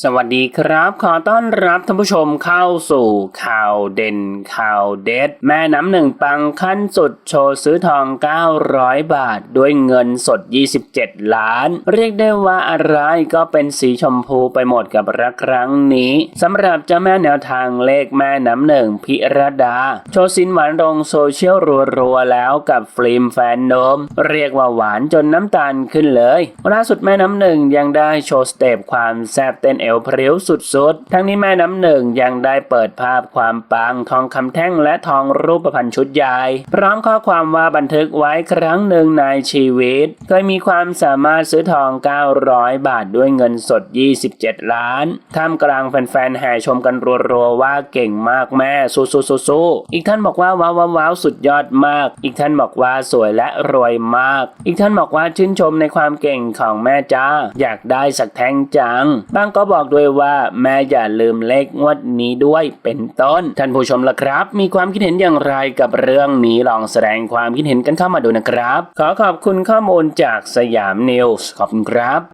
สวัสดีครับ ขอต้อนรับท่านผู้ชมเข้าสู่ข่าวเด่นข่าวเด็ด แม่น้ำหนึ่งปังขั้นสุดโชว์ซื้อทอง 900 บาท ด้วยเงินสด 27 ล้าน เรียกได้ว่าอะไรก็เป็นสีชมพูไปหมดกับรักครั้งนี้สำหรับเจ้าแม่แนวทางเลขแม่น้ำหนึ่งพิรดา โชว์สินหวานลงโซเชียลรัวๆแล้วกับฟิล์มแฟนโนมเรียกว่าหวานจนน้ำตาลขึ้นเลยล่าสุดแม่น้ำหนึ่งยังได้โชว์สเตปความแซ่บเต้นเอวพริ้วสุดๆ ทั้งนี้แม่น้ำหนึ่งยังได้เปิดภาพความปังทองคำแท่งและทองรูปพรรณชุดใหญ่พร้อมข้อความว่าบันทึกไว้ครั้งหนึ่งในชีวิต เคยมีความสามารถซื้อทอง 900 บาทด้วยเงินสด 27 ล้าน ท่ามกลางแฟนๆแห่ชมกันรัวๆว่าเก่งมากแม่สู้ๆๆๆอีกท่านบอกว่าว้าวว้าวสุดยอดมาก อีกท่านบอกว่าสวยและรวยมาก อีกท่านบอกว่าชื่นชมในความเก่งของแม่จ้า อยากได้สักแท่งจังบางก็บอกด้วยว่าแม่อย่าลืมเลขงวดนี้ด้วยเป็นต้น ท่านผู้ชมล่ะครับ มีความคิดเห็นอย่างไรกับเรื่องนี้ลองแสดงความคิดเห็นกันเข้ามาดูนะครับ ขอขอบคุณข้อมูลจากสยามนิวส์ขอบคุณครับ